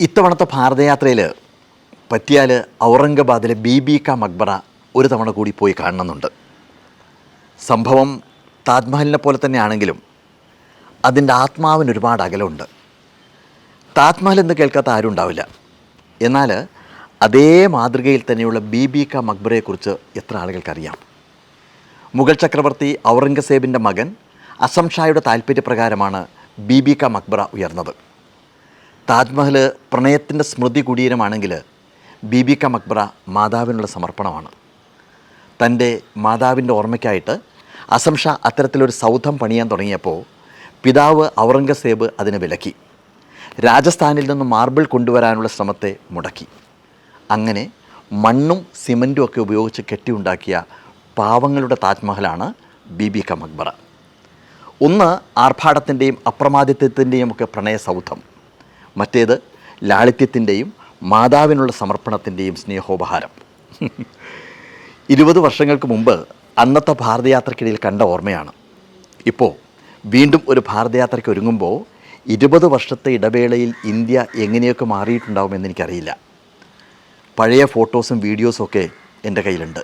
ഇത്തവണത്തെ ഭാരതയാത്രയിൽ പറ്റിയാൽ ഔറംഗാബാദിലെ ബീബി ക മക്ബറ ഒരു തവണ കൂടി പോയി കാണണമെന്നുണ്ട്. സംഭവം താജ്മഹലിനെ പോലെ തന്നെയാണെങ്കിലും അതിന്റെ ആത്മാവിന് ഒരുപാട് അകലമുണ്ട്. താജ്മഹൽ എന്ന് കേൾക്കാത്ത ആരും ഉണ്ടാവില്ല. എന്നാൽ അതേ മാതൃകയിൽ തന്നെയുള്ള ബീബി ക മക്ബറയെക്കുറിച്ച് എത്ര ആളുകൾക്കറിയാം? മുഗൾ ചക്രവർത്തി ഔറംഗസേബിന്റെ മകൻ അസംഷായുടെ ഷായുടെ താല്പര്യപ്രകാരമാണ് ബീബി ക മക്ബറ ഉയർന്നത്. താജ്മഹൽ പ്രണയത്തിന്റെ സ്മൃതി കുടീരമാണെങ്കിൽ ബീബി ക മക്ബറ മാതാവിനുള്ള സമർപ്പണമാണ്. തന്റെ മാതാവിന്റെ ഓർമ്മയ്ക്കായിട്ട് അസം ഷാ അത്തരത്തിലൊരു സൗധം പണിയാൻ തുടങ്ങിയപ്പോൾ പിതാവ് ഔറംഗസേബ് അതിനെ വിലക്കി. രാജസ്ഥാനിൽ നിന്ന് മാർബിൾ കൊണ്ടുവരാനുള്ള ശ്രമത്തെ മുടക്കി. അങ്ങനെ മണ്ണും സിമന്റും ഒക്കെ ഉപയോഗിച്ച് കെട്ടിയുണ്ടാക്കിയ പാവങ്ങളുടെ താജ്മഹലാണ് ബീബി ക മക്ബറ. ഒന്ന് ആർഭാടത്തിന്റെയും അപ്രമാദിത്വത്തിന്റെയും ഒക്കെ പ്രണയ സൗധം മറ്റേത് ലാളിത്യത്തിന്റെയും മാതാവിനുള്ള സമർപ്പണത്തിന്റെയും സ്നേഹോപഹാരം. ഇരുപത് വർഷങ്ങൾക്ക് മുമ്പ് അന്നത്തെ ഭാരതയാത്രയ്ക്കിടയിൽ കണ്ട ഓർമ്മയാണ്. ഇപ്പോൾ വീണ്ടും ഒരു ഭാരതയാത്രയ്ക്ക് ഒരുങ്ങുമ്പോൾ ഇരുപത് വർഷത്തെ ഇടവേളയിൽ ഇന്ത്യ എങ്ങനെയൊക്കെ മാറിയിട്ടുണ്ടാവുമെന്ന് എനിക്കറിയില്ല പഴയ ഫോട്ടോസും വീഡിയോസും ഒക്കെ എന്റെ കയ്യിലുണ്ട്.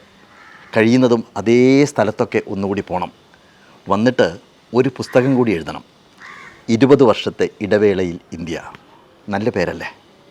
കഴിയുന്നതും അതേ സ്ഥലത്തൊക്കെ ഒന്നുകൂടി പോകണം വന്നിട്ട് ഒരു പുസ്തകം കൂടി എഴുതണം. ഇരുപത് വർഷത്തെ ഇടവേളയിൽ ഇന്ത്യ. നല്ല പേരല്ലേ?